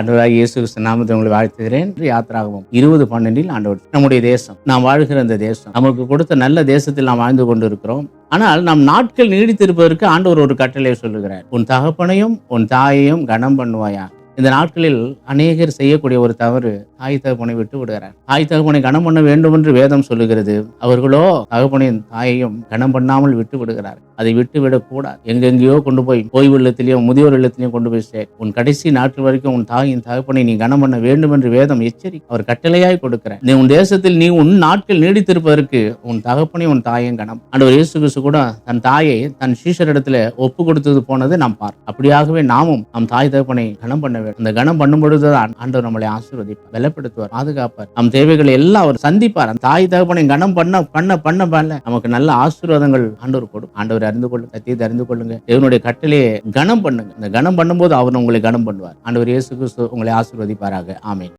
ஆண்டவராக இயேசு கிறிஸ்து நாமத்தை உங்களை வாழ்த்துகிறேன். யாத்திராகவும். இருபது பன்னெண்டில் ஆண்டவர் நம்முடைய தேசம் நாம் வாழ்கிற அந்த தேசம் நமக்கு கொடுத்த நல்ல தேசத்தில் நாம் வாழ்ந்து கொண்டு இருக்கிறோம் ஆனால் நம் நாட்கள் நீடித்திருப்பதற்கு ஆண்டவர் ஒரு கட்டளை சொல்லுகிறார். உன் தகப்பனையும் உன் தாயையும் கனம் பண்ணுவாயா இந்த நாட்களில் அநேகர் செய்யக்கூடிய ஒரு தவறு தாய் தகப்பனை விட்டு விடுகிறார். தாய் தகப்பனை கனம் பண்ண வேண்டும் என்று வேதம் சொல்லுகிறது. அவர்களோ தகப்பனின் தாயையும் கனம் பண்ணாமல் விட்டு விடுகிறார். அதை விட்டு விடக்கூடாது. எங்கெங்கேயோ கொண்டு போய் ஓய்வு இல்லத்திலையும் முதியோர் இல்லத்திலையும் கொண்டு போய் சேர். உன் கடைசி நாட்கள் வரைக்கும் உன் தாயின் தகப்பனை நீ கனம் பண்ண வேண்டும் என்று வேதம் எச்சரி அவர் கட்டளையாய் கொடுக்கிறார். நீ உன் தேசத்தில் நீ உன் நாட்கள் நீடித்திருப்பதற்கு உன் தகப்பனை உன் தாயும் கனம். ஆண்டவர் இயேசு கிறிஸ்து கூட தன் தாயை தன் சீஷரிடத்துல ஒப்பு கொடுத்தது போனது நாம் பார். அப்படியாகவே நாமும் நம் தாய் தகப்பனை கனம் பண்ண வேண்டும். அந்த கனம் பண்ணும் பொழுதுதான் ஆண்டவர் நம்மளை ஆசீர்வதிப்பார் பலப்படுத்துவார் பாதுகாப்பார். நம் தேவைகளை எல்லாம் அவர் சந்திப்பார். அந்த தாய் தகப்பனை கனம் பண்ண பண்ண பண்ண பண்ண. நமக்கு நல்ல ஆசீர்வாதங்கள் ஆண்டவர் கொடும் ஆண்டவர் அறிந்து கொள்ளுங்க சத்தியத்தை அறிந்து கொள்ளுங்க. தேவனுடைய கட்டளையை கனம் பண்ணுங்க. இந்த கனம் பண்ணும்போது அவர் உங்களை கனம் பண்ணுவார். ஆண்டவர் இயேசு கிறிஸ்து உங்களை ஆசீர்வதிப்பாராக. ஆமென்.